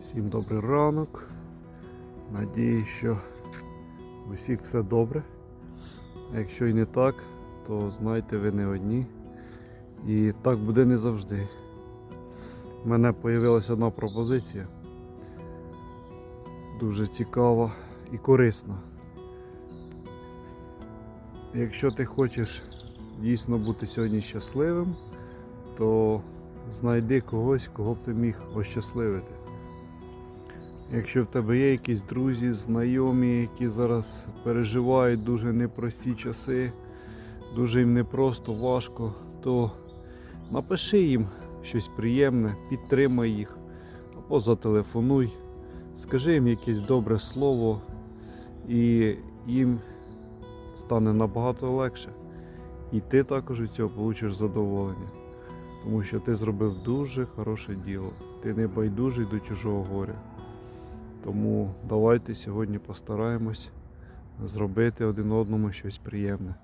Всім добрий ранок. Надію, що у всіх все добре. А якщо і не так, то знайте ви не одні. І так буде не завжди. У мене з'явилася одна пропозиція. Дуже цікава і корисна. Якщо ти хочеш дійсно бути сьогодні щасливим, то знайди когось, кого б ти міг ощасливити. Якщо в тебе є якісь друзі, знайомі, які зараз переживають дуже непрості часи, дуже їм непросто, важко, то напиши їм щось приємне, підтримай їх або зателефонуй, скажи їм якесь добре слово, і їм стане набагато легше. І ти також від цього получиш задоволення. Тому що ти зробив дуже хороше діло. Ти не байдужий до чужого горя. Тому давайте сьогодні постараємось зробити один одному щось приємне.